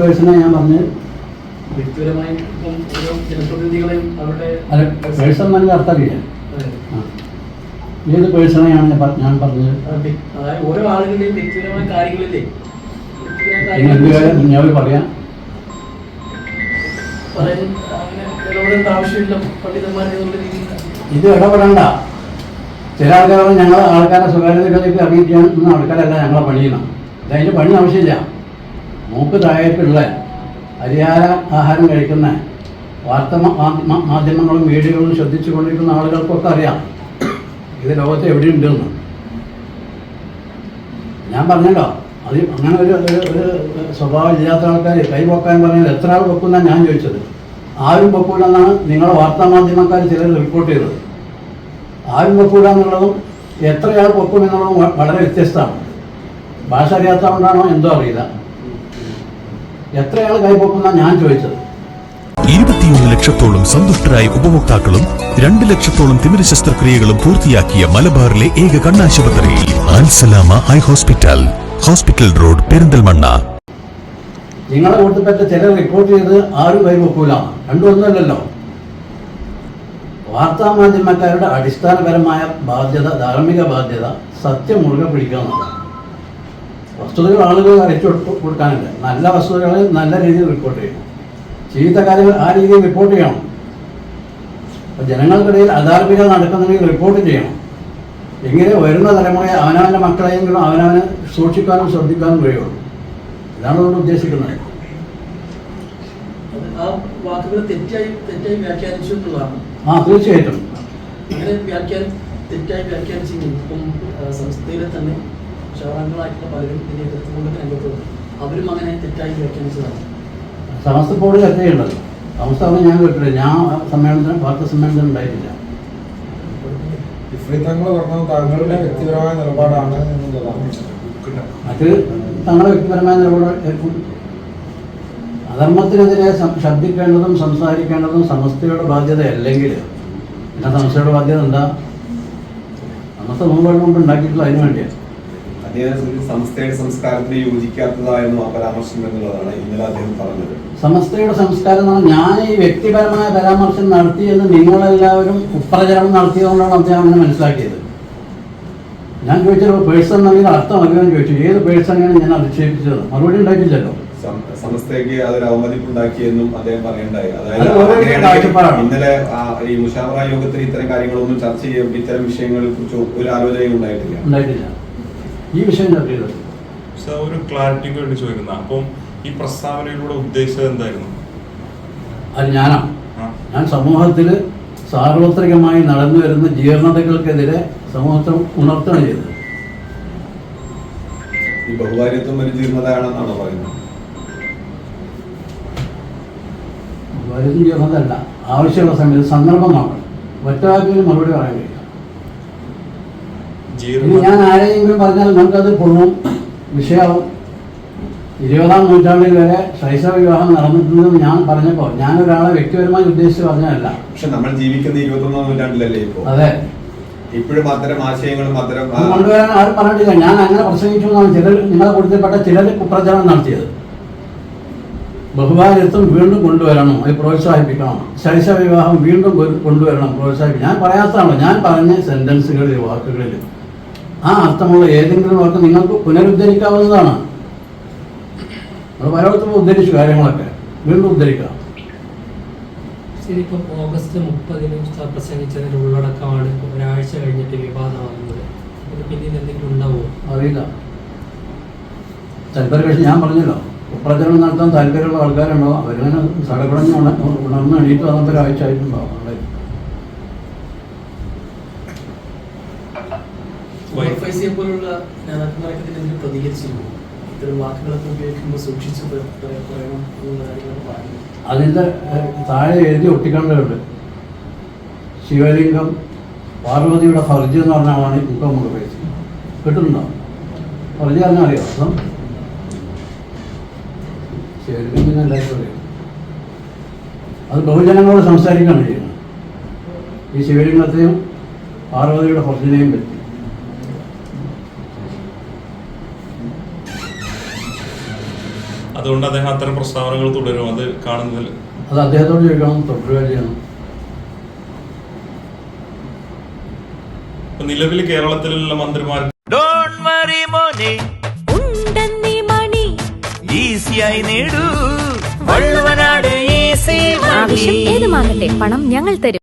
പേഴ്സണെ ഞാൻ പറഞ്ഞ്. വ്യക്തിപരമായി ഇപ്പം ഓരോ ജനപ്രതിനിധികളെയും അവരുടെ അല്ല പേഴ്സൺ നല്ല അർത്ഥമില്ല. ഏത് പേഴ്സണെയാണ് ഞാൻ ഞാൻ പറഞ്ഞത്? അതായത് ഓരോ ആളുകളുടെയും വ്യക്തിപരമായ കാര്യങ്ങളില്ലേ? ഞാൻ പറയാം. ഇത് ഇടപെടണ്ട. ചില ആൾക്കാർ ഞങ്ങൾ ആൾക്കാരെ സ്വകാര്യതയിലേക്ക് അറിയിക്കുന്ന ആൾക്കാരല്ല ഞങ്ങളെ പണിയണം. അതിന്റെ പണി ആവശ്യമില്ല. മൂക്ക് താഴേക്കുള്ള അരിയാര ആഹാരം കഴിക്കുന്ന വാർത്ത മാധ്യമങ്ങളും മീഡിയകളും ശ്രദ്ധിച്ചു കൊണ്ടിരിക്കുന്ന ആളുകൾക്കൊക്കെ അറിയാം. ഇത് ലോകത്ത് എവിടെയുണ്ടെന്ന്. ഞാൻ പറഞ്ഞല്ലോ അത് അങ്ങനെ ഒരു ഒരു- ഒരു സ്വഭാവം ഇല്ലാത്ത ആൾക്കാർ കൈ പൊക്കാൻ പറഞ്ഞാൽ എത്ര ആൾ പൊക്കുന്ന ഞാൻ ചോദിച്ചത്. ആരും പൊക്കൂലെന്നാണ് നിങ്ങളെ വാർത്താ മാധ്യമക്കാർ ചിലർ റിപ്പോർട്ട് ചെയ്തത്. ആരും പൊക്കൂല എന്നുള്ളതും എത്രയാൾ പൊക്കും എന്നുള്ളതും വളരെ വ്യത്യസ്തമാണ്. ഭാഷ അറിയാത്തതുകൊണ്ടാണോ എന്തോ അറിയില്ല. എത്രയാൾ കൈപ്പൊക്കുന്ന ഞാൻ ചോദിച്ചത്? ഇരുപത്തിയൊന്ന് ലക്ഷത്തോളം സന്തുഷ്ടരായ ഉപഭോക്താക്കളും രണ്ട് ലക്ഷത്തോളം തിമിര ശസ്ത്രക്രിയകളും പൂർത്തിയാക്കിയ മലബാറിലെ ഏക കണ്ണാശുപത്രി Al Salama eye hospital hospital road Perinthalmanna. നിങ്ങളെ കൂട്ടപ്പെട്ട ചില റിപ്പോർട്ട് ചെയ്ത് ആരും കൈ പൊക്കൂല രണ്ടും ഒന്നുമല്ലല്ലോ വാർത്താ മാധ്യമക്കാരുടെ അടിസ്ഥാനപരമായ ബാധ്യത ധാർമ്മിക ബാധ്യത സത്യം മുറുകെ പിടിക്കുക എന്നുള്ളതാണ് വസ്തുതകൾ ആളുകൾ അറിയിച്ചു കൊടുക്കാനുണ്ട്. നല്ല വസ്തുതകൾ നല്ല രീതിയിൽ റിപ്പോർട്ട് ചെയ്യണം. ചീത്ത കാര്യങ്ങൾ ആ രീതിയിൽ റിപ്പോർട്ട് ചെയ്യണം. ജനങ്ങൾക്കിടയിൽ അധാർമികത നടക്കുന്നെങ്കിൽ റിപ്പോർട്ട് ചെയ്യണം. എങ്ങനെ വരുന്ന തലമുറയെ അവനവന്റെ മക്കളെയെങ്കിലും അവനവന് സൂക്ഷിക്കാനും ശ്രദ്ധിക്കാനും കഴിയുള്ളൂ. ഇതാണ് അതുകൊണ്ട് ഉദ്ദേശിക്കുന്നത്. ആ തീർച്ചയായിട്ടും. തെറ്റായി വ്യാഖ്യാനിച്ചെങ്കിൽ സംസ്ഥയിലെ തന്നെ ശവറാംഗങ്ങളായിട്ടുള്ള പലരും ഇതിനെ എതിർത്തുകൊണ്ട് രംഗത്തുണ്ട് അവരും അങ്ങനെ തെറ്റായി വ്യാഖ്യാനിച്ചതാണ്. സമസ്ത ബോർഡ് ചർച്ച ചെയ്യണ്ടല്ലോ സമസ്ത ഞാൻ കേട്ടില്ല ഞാൻ സമ്മേളനത്തിന് വാർത്താ സമ്മേളനത്തിന് ഉണ്ടായിട്ടില്ല. തങ്ങൾ പറഞ്ഞത് താങ്കളുടെ വ്യക്തിപരമായ നിലപാടാണ് അത് തങ്ങളുടെ വ്യക്തിപരമായ നിലപാട് ഏൽക്കും അധർമ്മത്തിനെതിരെ ശബ്ദിക്കേണ്ടതും സംസാരിക്കേണ്ടതും സമസ്തയുടെ ബാധ്യതയല്ലെങ്കിൽ പിന്നെ സമസ്തയുടെ ബാധ്യത എന്താ? സമസ്ത മുമ്പ് മുമ്പ് ഉണ്ടാക്കിയിട്ടുള്ള അതിനു വേണ്ടിയാണ് അദ്ദേഹം സംസ്ഥയുടെ സംസ്കാരത്തിന് യോജിക്കാത്തതായിരുന്നു ആ പരാമർശം എന്നുള്ളതാണ് ഇന്നലെ അദ്ദേഹം പറഞ്ഞത്. സമസ്തയുടെ സംസ്കാരം എന്ന് പറഞ്ഞാൽ ഞാൻ ഈ വ്യക്തിപരമായ പരാമർശം നടത്തിയെന്ന് നിങ്ങളെല്ലാവരും ഉപ്രചരണം നടത്തിയതുകൊണ്ടാണ് അദ്ദേഹം അങ്ങനെ മനസ്സിലാക്കിയത്. ഞാൻ ചോദിച്ചത് പേഴ്സൺ എന്നെങ്കിൽ അർത്ഥം അറിയാൻ ചോദിച്ചു. ഏത് പേഴ്സണെയാണ് ഞാൻ അധിക്ഷേപിച്ചത്? മറുപടി ഉണ്ടായിട്ടില്ലല്ലോ. സംസ്ഥയ്ക്ക് സമസ്തയ്ക്ക് അതൊരു അവമതിപ്പുണ്ടാക്കിയെന്നും അദ്ദേഹം പറയണ്ടായി. അതായത് ഇന്നലെ ഈ മുഷാവറ യോഗത്തിൽ ഇത്തരം കാര്യങ്ങളൊന്നും ചർച്ച ചെയ്യും ഇത്തരം വിഷയങ്ങളെ കുറിച്ച് ഒരു ആലോചനയും ഉണ്ടായിട്ടില്ല. ഉണ്ടായിട്ടില്ല. ഈ വിഷയം ചർച്ച ചെയ്തത് ഒരു ക്ലാരിറ്റിക്ക് വേണ്ടി ചോദിക്കുന്ന. അപ്പം ഈ പ്രസ്താവനയിലൂടെ ഉദ്ദേശിച്ചത് എന്തായിരുന്നു? അത് ഞാനാണ് ഞാൻ സമൂഹത്തിൽ സാർവത്രികമായി നടന്നു വരുന്ന ജീർണതകൾക്കെതിരെ സമൂഹത്തെ ഉണർത്തണം ചെയ്തത് ഈ ബഹുഭാര്യത്വം ഒരു ജീർണതയാണെന്നാണോ പറയുന്നത്? ബഹുഭാര്യത്വം ജീർണതല്ല ആവശ്യമുള്ള സമയത്ത് സന്ദർഭം നോക്കണം ഒറ്റ മറുപടി പറയാൻ ജീർണ ഞാൻ ആരെയെങ്കിലും പറഞ്ഞാൽ നമുക്കത് പൊണ്ണും വിഷയമാവും. ഇരുപതാം നൂറ്റാണ്ടിൽ വരെ ശൈശവ വിവാഹം നടന്നിട്ടുണ്ടെന്ന് ഞാൻ പറഞ്ഞപ്പോൾ ഞാൻ ഒരാളെ വ്യക്തിപരമായി ഉദ്ദേശിച്ച് പറഞ്ഞതല്ല. പക്ഷെ നമ്മൾ ജീവിക്കുന്ന ഇരുപത്തൊന്നാം നൂറ്റാണ്ടിലല്ലേ ഇപ്പോ? അതെ. ഇപ്പോഴും അത്തരം ആശയങ്ങളും അത്തരം കൊണ്ടുവരാൻ ആരും പറഞ്ഞിട്ടില്ല. ഞാൻ അങ്ങനെ പ്രസംഗിച്ചു എന്നാണ് ചിലർ നിങ്ങളെ കൊടുത്തപ്പെട്ട ചിലർ കുപ്രചാരണം നടത്തിയത്. ബഹുഭാരത്വം വീണ്ടും കൊണ്ടുവരണം. അത് പ്രോത്സാഹിപ്പിക്കണം. ശൈശവ വിവാഹം വീണ്ടും കൊണ്ടുവരണം. പ്രോത്സാഹിപ്പിക്കണം. ഞാൻ പറയാത്തതാണോ ഞാൻ പറഞ്ഞ സെന്റൻസുകളിൽ വാക്കുകളിൽ ആ അർത്ഥമുള്ള ഏതെങ്കിലും വാക്ക് നിങ്ങൾക്ക് പുനരുദ്ധരിക്കാവുന്നതാണ്. നമ്മൾ പലയിടത്തും ഉദ്ധരിച്ചു കാര്യങ്ങളൊക്കെ. വീണ്ടും ഉദ്ധരിക്കാം ശരിക്കും ഓഗസ്റ്റ് മുപ്പതിന് പ്രസംഗിച്ചതിന്റെ ഉള്ളടക്കമാണ് ഒരാഴ്ച കഴിഞ്ഞിട്ട് വിവാദമാകുന്നത്. പിന്നീട് എന്തെങ്കിലും ഉണ്ടാവുമോ അറിയില്ല. താല്പര്യ ഞാൻ പറഞ്ഞല്ലോ. പ്രചരണം നടത്താൻ താല്പര്യമുള്ള ആൾക്കാരുണ്ടോ? അവരങ്ങനെ സടകുടഞ്ഞ് ഉണ- ഉണർന്ന് എണീറ്റ് വന്നപ്പോൾ ഒരാഴ്ച ആയിട്ടുണ്ടാവും. അതിന്റെ താഴെ എഴുതി ഒട്ടിക്കേണ്ടതുണ്ട്. ശിവലിംഗം പാർവതിയുടെ ഫർജ് എന്ന് പറഞ്ഞാണ് മുഖം നമുക്ക് പൈസ കിട്ടുന്നുണ്ടോ ഫർജ് പറഞ്ഞാൽ അറിയോ? അർത്ഥം ശിവലിംഗം പിന്നെ എല്ലാവർക്കും അറിയാം. അത് ബഹുജനങ്ങളോട് സംസാരിക്കുകയാണ് ചെയ്യുന്നത് ഈ ശിവലിംഗത്തെയും പാർവതിയുടെ ഫർജിനെയും പറ്റി. അതുകൊണ്ട് അദ്ദേഹം അത്തരം പ്രസ്താവനകൾ തുടരും. അത് കാണുന്നതിൽ അത് അദ്ദേഹത്തോട് ചോദിക്കണം. തുടരുക ചെയ്യണം ഇപ്പൊ നിലവിൽ കേരളത്തിലുള്ള മന്ത്രിമാർ ഡോൺ വറി മോനെ. ഉണ്ടെന്നീ മണി. ഈസിയായി നേടൂ. ആവശ്യം ഏതുമാകട്ടെ പണം ഞങ്ങൾ തരും.